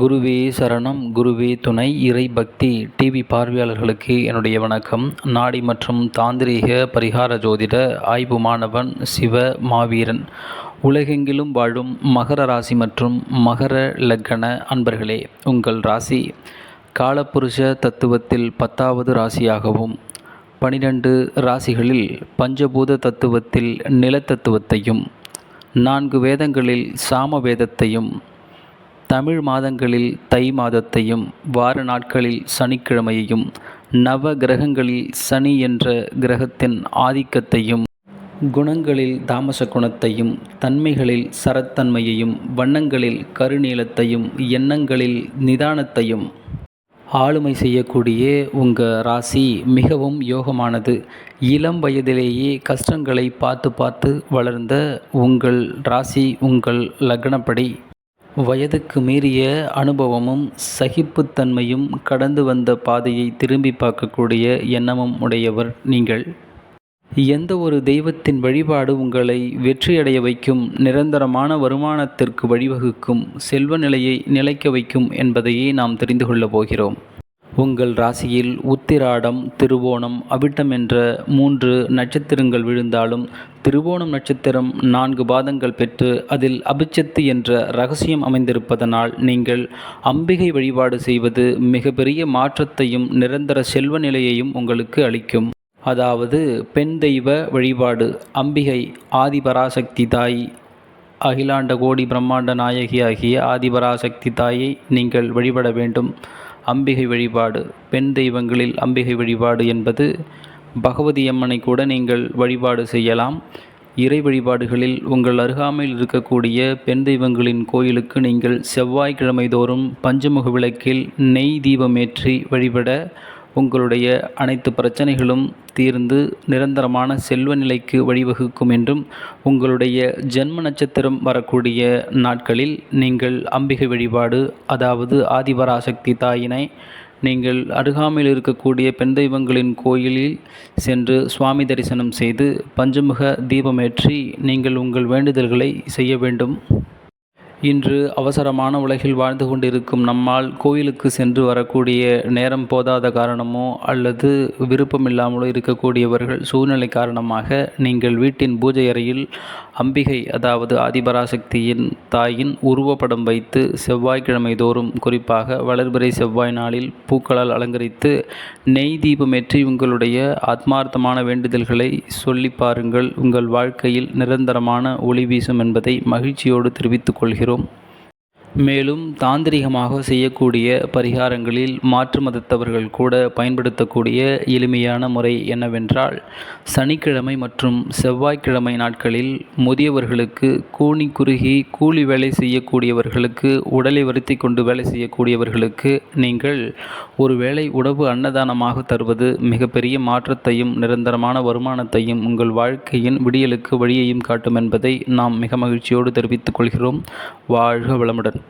குருவே சரணம் குருவே துணை இறை பக்தி. டிவி பார்வையாளர்களுக்கு என்னுடைய வணக்கம். நாடி மற்றும் தாந்திரீக பரிகார ஜோதிட ஆய்வு மாணவன் சிவ மாவீரன். உலகெங்கிலும் வாழும் மகர ராசி மற்றும் மகர லக்கண அன்பர்களே உங்கள் ராசி காலப்புருஷ தத்துவத்தில் பத்தாவது ராசியாகவும் பனிரெண்டு ராசிகளில் பஞ்சபூத தத்துவத்தில் நிலத்தத்துவத்தையும் நான்கு வேதங்களில் சாம வேதத்தையும் தமிழ் மாதங்களில் தை மாதத்தையும் வார நாட்களில் சனிக்கிழமையையும் நவ கிரகங்களில் சனி என்ற கிரகத்தின் ஆதிக்கத்தையும் குணங்களில் தாமச குணத்தையும் தன்மைகளில் சரத்தன்மையையும் வண்ணங்களில் கருநீளத்தையும் எண்ணங்களில் நிதானத்தையும் ஆளுமை செய்யக்கூடிய உங்கள் ராசி மிகவும் யோகமானது. இளம் வயதிலேயே கஷ்டங்களை பார்த்து பார்த்து வளர்ந்த உங்கள் ராசி உங்கள் லக்னப்படி வயதுக்கு மீறிய அனுபவமும் சகிப்புத்தன்மையும் கடந்து வந்த பாதையை திரும்பி பார்க்கக்கூடிய எண்ணமும் உடையவர் நீங்கள். எந்த ஒரு தெய்வத்தின் வழிபாடு உங்களை வெற்றியடைய வைக்கும் நிரந்தரமான வருமானத்திற்கு வழிவகுக்கும் செல்வ நிலையை நிலைக்க வைக்கும் என்பதையே நாம் தெரிந்து கொள்ளப் போகிறோம். உங்கள் ராசியில் உத்திராடம் திருவோணம் அவிட்டம் என்ற மூன்று நட்சத்திரங்கள் விழுந்தாலும் திருவோணம் நட்சத்திரம் நான்கு பாதங்கள் பெற்று அதில் அபிச்சத்து என்ற ரகசியம் அமைந்திருப்பதனால் நீங்கள் அம்பிகை வழிபாடு செய்வது மிகப்பெரிய மாற்றத்தையும் நிரந்தர செல்வ நிலையையும் உங்களுக்கு அளிக்கும். அதாவது பெண் தெய்வ வழிபாடு அம்பிகை ஆதிபராசக்தி தாய் அகிலாண்ட கோடி பிரம்மாண்ட நாயகி ஆகிய ஆதிபராசக்தி தாயை நீங்கள் வழிபட வேண்டும். அம்பிகை வழிபாடு. பெண் தெய்வங்களில் அம்பிகை வழிபாடு என்பது பகவதி அம்மனை கூட நீங்கள் வழிபாடு செய்யலாம். இறை வழிபாடுகளில் உங்கள் அருகாமையில் இருக்கக்கூடிய பெண் தெய்வங்களின் கோயிலுக்கு நீங்கள் செவ்வாய்க்கிழமை தோறும் பஞ்சமுக விளக்கில் நெய் தீபமேற்றி வழிபட உங்களுடைய அனைத்து பிரச்சனைகளும் தீர்ந்து நிரந்தரமான செல்வ நிலைக்கு வழிவகுக்கும் என்றும் உங்களுடைய ஜென்ம நட்சத்திரம் வரக்கூடிய நாட்களில் நீங்கள் அம்பிகை வழிபாடு அதாவது ஆதிபராசக்தி தாயினை நீங்கள் அருகாமையில் இருக்கக்கூடிய பெண் தெய்வங்களின் கோயிலில் சென்று சுவாமி தரிசனம் செய்து பஞ்சமுக தீபமேற்றி நீங்கள் உங்கள் வேண்டுதல்களை செய்ய வேண்டும். இன்று அவசரமான உலகில் வாழ்ந்து கொண்டிருக்கும் நம்மால் கோயிலுக்கு சென்று வரக்கூடிய நேரம் போதாத காரணமோ அல்லது விருப்பமில்லாமலோ இருக்கக்கூடியவர்கள் சூழ்நிலை காரணமாக நீங்கள் வீட்டின் பூஜை அறையில் அம்பிகை அதாவது ஆதிபராசக்தியின் தாயின் உருவப்படம் வைத்து செவ்வாய்க்கிழமை தோறும் குறிப்பாக வளர்பிறை செவ்வாய் நாளில் பூக்களால் அலங்கரித்து நெய் தீபமேற்றி உங்களுடைய ஆத்மார்த்தமான வேண்டுதல்களை சொல்லி பாருங்கள். உங்கள் வாழ்க்கையில் நிரந்தரமான ஒளி வீசும் என்பதை மகிழ்ச்சியோடு தெரிவித்துக் கொள்கிறோம். மேலும் தாந்திரிகமாக செய்யக்கூடிய பரிகாரங்களில் மாற்று மதத்தவர்கள் கூட பயன்படுத்தக்கூடிய எளிமையான முறை என்னவென்றால் சனிக்கிழமை மற்றும் செவ்வாய்க்கிழமை நாட்களில் முதியவர்களுக்கு கூனி குறுகி கூலி வேலை செய்யக்கூடியவர்களுக்கு உடலை வருத்தி கொண்டு வேலை செய்யக்கூடியவர்களுக்கு நீங்கள் ஒரு வேளை உணவு அன்னதானமாக தருவது மிகப்பெரிய மாற்றத்தையும் நிரந்தரமான வருமானத்தையும் உங்கள் வாழ்க்கையின் விடியலுக்கு வழியையும் காட்டும் என்பதை நாம் மிக மகிழ்ச்சியோடு தெரிவித்துக் கொள்கிறோம். வாழ்க வளமுடன்.